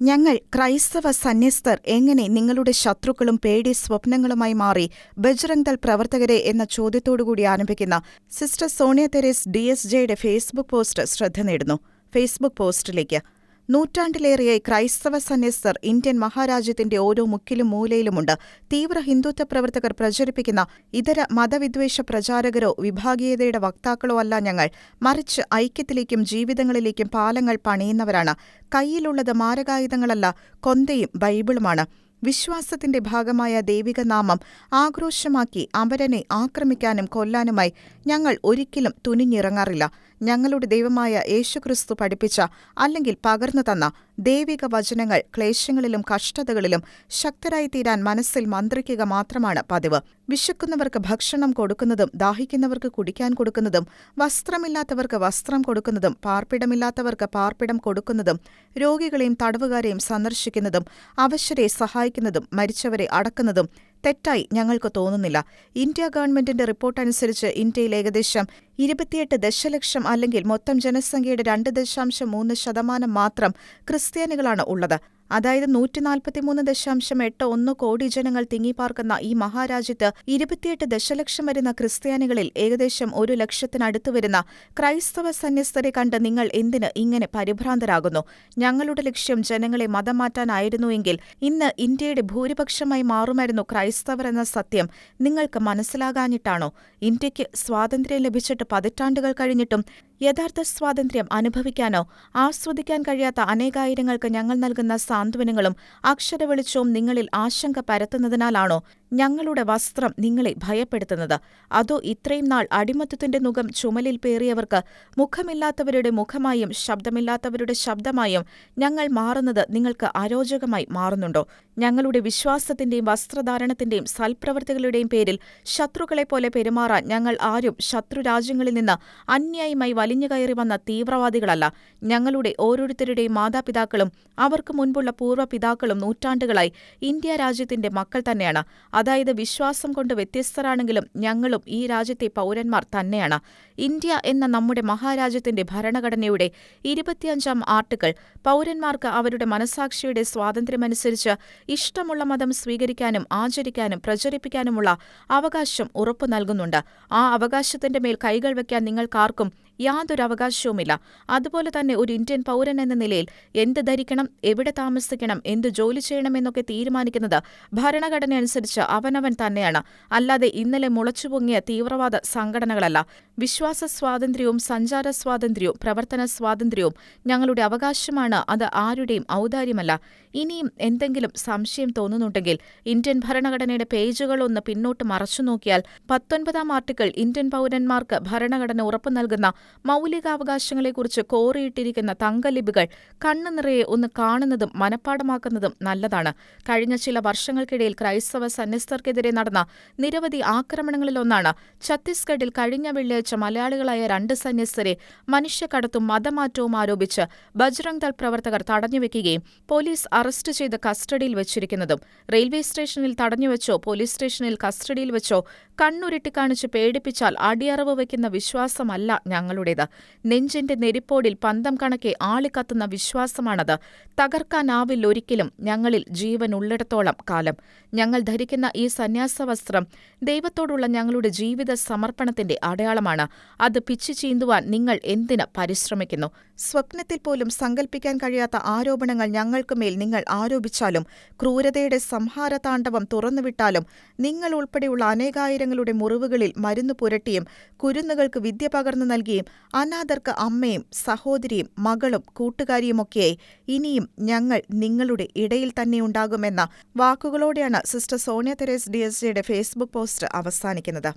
ഞങ്ങൾ ക്രൈസ്തവ സന്യസ്തർ എങ്ങനെ നിങ്ങളുടെ ശത്രുക്കളും പേടി സ്വപ്നങ്ങളുമായി മാറി ബജ്രംഗ് ദൾ പ്രവർത്തകരെ എന്ന ചോദ്യത്തോടുകൂടി ആരംഭിക്കുന്ന sister Sonia Teres D S ജെയുടെ ഫേസ്ബുക്ക് പോസ്റ്റ് ശ്രദ്ധ നേടുന്നു. ഫേസ്ബുക്ക് പോസ്റ്റിലേക്ക് നൂറ്റാണ്ടിലേറെയായി ക്രൈസ്തവ സന്യസ്തർ ഇന്ത്യൻ മഹാരാജ്യത്തിന്റെ ഓരോ മുക്കിലും മൂലയിലുമുണ്ട്. തീവ്ര ഹിന്ദുത്വ പ്രവർത്തകർ പ്രചരിപ്പിക്കുന്ന ഇതര മതവിദ്വേഷ പ്രചാരകരോ വിഭാഗീയതയുടെ വക്താക്കളോ അല്ല ഞങ്ങൾ. മറിച്ച് ഐക്യത്തിലേക്കും ജീവിതങ്ങളിലേക്കും പാലങ്ങൾ പണിയുന്നവരാണ്. കയ്യിലുള്ളത് മാരകായുധങ്ങളല്ല കൊന്തയും ബൈബിളുമാണ്. വിശ്വാസത്തിന്റെ ഭാഗമായ ദൈവിക നാമം ആക്രോശമാക്കി അമരനെ ആക്രമിക്കാനും കൊല്ലാനുമായി ഞങ്ങൾ ഒരിക്കലും തുനിഞ്ഞിറങ്ങാറില്ല. ഞങ്ങളുടെ ദൈവമായ യേശുക്രിസ്തു പഠിപ്പിച്ച അല്ലെങ്കിൽ പകർന്നു തന്ന ദൈവിക വചനങ്ങൾ ക്ലേശങ്ങളിലും കഷ്ടതകളിലും ശക്തരായി തീരാൻ മനസ്സിൽ മന്ത്രിക്കുക മാത്രമാണ് പതിവ്. വിശക്കുന്നവർക്ക് ഭക്ഷണം കൊടുക്കുന്നതും ദാഹിക്കുന്നവർക്ക് കുടിക്കാൻ കൊടുക്കുന്നതും വസ്ത്രമില്ലാത്തവർക്ക് വസ്ത്രം കൊടുക്കുന്നതും പാർപ്പിടമില്ലാത്തവർക്ക് പാർപ്പിടം കൊടുക്കുന്നതും രോഗികളെയും തടവുകാരെയും സന്ദർശിക്കുന്നതും അവശരെ സഹായിക്കുന്നതും മരിച്ചവരെ അടക്കുന്നതും തെറ്റായി ഞങ്ങൾക്ക് തോന്നുന്നില്ല. ഇന്ത്യ ഗവൺമെന്റിന്റെ റിപ്പോർട്ടനുസരിച്ച് ഇന്ത്യയിൽ ഏകദേശം ഇരുപത്തിയെട്ട് ദശലക്ഷം അല്ലെങ്കിൽ മൊത്തം ജനസംഖ്യയുടെ രണ്ട് ദശാംശം മൂന്ന് ശതമാനം മാത്രം ക്രിസ്ത്യാനികളാണ് ഉള്ളത്. അതായത് നൂറ്റിനാൽപ്പത്തിമൂന്ന് ദശാംശം എട്ട് ഒന്ന് കോടി ജനങ്ങൾ തിങ്ങിപ്പാർക്കുന്ന ഈ മഹാരാജ്യത്ത് ഇരുപത്തിയെട്ട് ദശലക്ഷം വരുന്ന ക്രിസ്ത്യാനികളിൽ ഏകദേശം ഒരു ലക്ഷത്തിനടുത്ത് വരുന്ന ക്രൈസ്തവ സന്യസ്തരെ കണ്ട് നിങ്ങൾ എന്തിന് ഇങ്ങനെ പരിഭ്രാന്തരാകുന്നു? ഞങ്ങളുടെ ലക്ഷ്യം ജനങ്ങളെ മതം മാറ്റാനായിരുന്നുവെങ്കിൽ ഇന്ന് ഇന്ത്യയുടെ ഭൂരിപക്ഷമായി മാറുമായിരുന്നു ക്രൈസ്തവർ എന്ന സത്യം. നിങ്ങൾക്ക് മനസ്സിലാകാഞ്ഞിട്ടാണോ? ഇന്ത്യയ്ക്ക് സ്വാതന്ത്ര്യം ലഭിച്ചിട്ട് പതിറ്റാണ്ടുകൾ കഴിഞ്ഞിട്ടും യഥാർത്ഥ സ്വാതന്ത്ര്യം അനുഭവിക്കാനോ ആസ്വദിക്കാൻ കഴിയാത്ത അനേകായിരങ്ങൾക്ക് ഞങ്ങൾ നൽകുന്ന സാന്ത്വനങ്ങളും അക്ഷരവെളിച്ചവും നിങ്ങളിൽ ആശങ്ക പരത്തുന്നതിനാലാണോ ഞങ്ങളുടെ വസ്ത്രം നിങ്ങളെ ഭയപ്പെടുത്തുന്നത്? അതോ ഇത്രയും നാൾ അടിമത്തത്തിന്റെ മുഖം ചുമലിൽ പേറിയവർക്ക് മുഖമില്ലാത്തവരുടെ മുഖമായും ശബ്ദമില്ലാത്തവരുടെ ശബ്ദമായും ഞങ്ങൾ മാറുന്നത് നിങ്ങൾക്ക് അരോചകമായി മാറുന്നുണ്ടോ? ഞങ്ങളുടെ വിശ്വാസത്തിന്റെയും വസ്ത്രധാരണത്തിന്റെയും സൽപ്രവൃത്തികളുടെയും പേരിൽ ശത്രുക്കളെപ്പോലെ പെരുമാറാൻ ഞങ്ങൾ ആരും ശത്രുരാജ്യങ്ങളിൽ നിന്ന് അന്യായമായി വലിഞ്ഞുകയറി വന്ന തീവ്രവാദികളല്ല. ഞങ്ങളുടെ ഓരോരുത്തരുടെയും മാതാപിതാക്കളും അവർക്ക് മുൻപുള്ള പൂർവപിതാക്കളും നൂറ്റാണ്ടുകളായി ഇന്ത്യ രാജ്യത്തിന്റെ മക്കൾ തന്നെയാണ്. അതായത് വിശ്വാസം കൊണ്ട് വ്യത്യസ്തരാണെങ്കിലും ഞങ്ങളും ഈ രാജ്യത്തെ പൗരന്മാർ തന്നെയാണ്. ഇന്ത്യ എന്ന നമ്മുടെ മഹാരാജ്യത്തിന്റെ ഭരണഘടനയുടെ ഇരുപത്തിയഞ്ചാം ആർട്ടിക്കിൾ പൗരന്മാർക്ക് അവരുടെ മനസാക്ഷിയുടെ സ്വാതന്ത്ര്യമനുസരിച്ച് ഇഷ്ടമുള്ള മതം സ്വീകരിക്കാനും ആചരിക്കാനും പ്രചരിപ്പിക്കാനുമുള്ള അവകാശം ഉറപ്പു നൽകുന്നുണ്ട്. ആ അവകാശത്തിന്റെ മേൽ കൈകൾ വയ്ക്കാൻ നിങ്ങൾക്കാർക്കും യാതൊരു അവകാശവുമില്ല. അതുപോലെ തന്നെ ഒരു ഇന്ത്യൻ പൗരൻ എന്ന നിലയിൽ എന്ത് ധരിക്കണം എവിടെ താമസിക്കണം എന്ത് ജോലി ചെയ്യണമെന്നൊക്കെ തീരുമാനിക്കുന്നത് ഭരണഘടന അനുസരിച്ച് അവനവൻ തന്നെയാണ്. അല്ലാതെ ഇന്നലെ മുളച്ചുപൊങ്ങിയ തീവ്രവാദ സംഘടനകളല്ല. വിശ്വാസ സ്വാതന്ത്ര്യവും സഞ്ചാര സ്വാതന്ത്ര്യവും പ്രവർത്തന സ്വാതന്ത്ര്യവും ഞങ്ങളുടെ അവകാശമാണ് അത് ആരുടെയും ഔദാര്യമല്ല. ഇനിയും എന്തെങ്കിലും സംശയം തോന്നുന്നുണ്ടെങ്കിൽ ഇന്ത്യൻ ഭരണഘടനയുടെ പേജുകളൊന്ന് പിന്നോട്ട് മറച്ചു നോക്കിയാൽ പത്തൊൻപതാം ആർട്ടിക്കിൾ ഇന്ത്യൻ പൗരന്മാർക്ക് ഭരണഘടന ഉറപ്പു നൽകുന്ന മൗലികാവകാശങ്ങളെക്കുറിച്ച് കോറിയിട്ടിരിക്കുന്ന തങ്കലിപികൾ കണ്ണു നിറയെ ഒന്ന് കാണുന്നതും മനഃപ്പാടമാക്കുന്നതും നല്ലതാണ്. കഴിഞ്ഞ ചില വർഷങ്ങൾക്കിടയിൽ ക്രൈസ്തവ സന്യസ്തർക്കെതിരെ നടന്ന നിരവധി ആക്രമണങ്ങളിലൊന്നാണ് ഛത്തീസ്ഗഡിൽ കഴിഞ്ഞ വെള്ളിയാഴ്ച മലയാളികളായ രണ്ട് സന്യസ്തരെ മനുഷ്യക്കടത്തും മതമാറ്റവും ആരോപിച്ച് ബജ്രംഗ് ദൾ പ്രവർത്തകർ തടഞ്ഞുവെക്കുകയും പോലീസ് അറസ്റ്റ് ചെയ്ത് കസ്റ്റഡിയിൽ വെച്ചിരിക്കുന്നതും. റെയിൽവേ സ്റ്റേഷനിൽ തടഞ്ഞുവെച്ചോ പോലീസ് സ്റ്റേഷനിൽ കസ്റ്റഡിയിൽ വെച്ചോ കണ്ണുരുട്ടിക്കാണിച്ച് പേടിപ്പിച്ചാൽ അടിയറവ് വയ്ക്കുന്ന വിശ്വാസമല്ല ഞങ്ങളുടേത് നെഞ്ചിന്റെ നെരിപ്പോടിൽ പന്തം കണക്കെ ആളിക്കത്തുന്ന വിശ്വാസമാണത്. തകർക്കാനാവില്ലൊരിക്കലും ഞങ്ങളിൽ ജീവൻ ഉള്ളിടത്തോളം കാലം. ഞങ്ങൾ ധരിക്കുന്ന ഈ സന്യാസ വസ്ത്രം ദൈവത്തോടുള്ള ഞങ്ങളുടെ ജീവിത സമർപ്പണത്തിന്റെ അടയാളമാണ്. അത് പിച്ചു ചീന്തുവാൻ നിങ്ങൾ എന്തിന് പരിശ്രമിക്കുന്നു? സ്വപ്നത്തിൽ പോലും സങ്കല്പിക്കാൻ കഴിയാത്ത ആരോപണങ്ങൾ ഞങ്ങൾക്കുമേൽ നിങ്ങൾ ആരോപിച്ചാലും ക്രൂരതയുടെ സംഹാരതാണ്ഡവം തുറന്നുവിട്ടാലും നിങ്ങൾ ഉൾപ്പെടെയുള്ള അനേകായിരങ്ങളുടെ മുറിവുകളിൽ മരുന്ന് പുരട്ടിയും കുരുന്നുകൾക്ക് വിദ്യ പകർന്നു നൽകിയും അനാഥർക്ക് അമ്മയും സഹോദരിയും മകളും കൂട്ടുകാരിയുമൊക്കെയായി ഇനിയും ഞങ്ങൾ നിങ്ങളുടെ ഇടയിൽ തന്നെ ഉണ്ടാകുമെന്ന വാക്കുകളോടെയാണ് sister Sonia Teres D Facebook post അവസാനിക്കുന്നത്.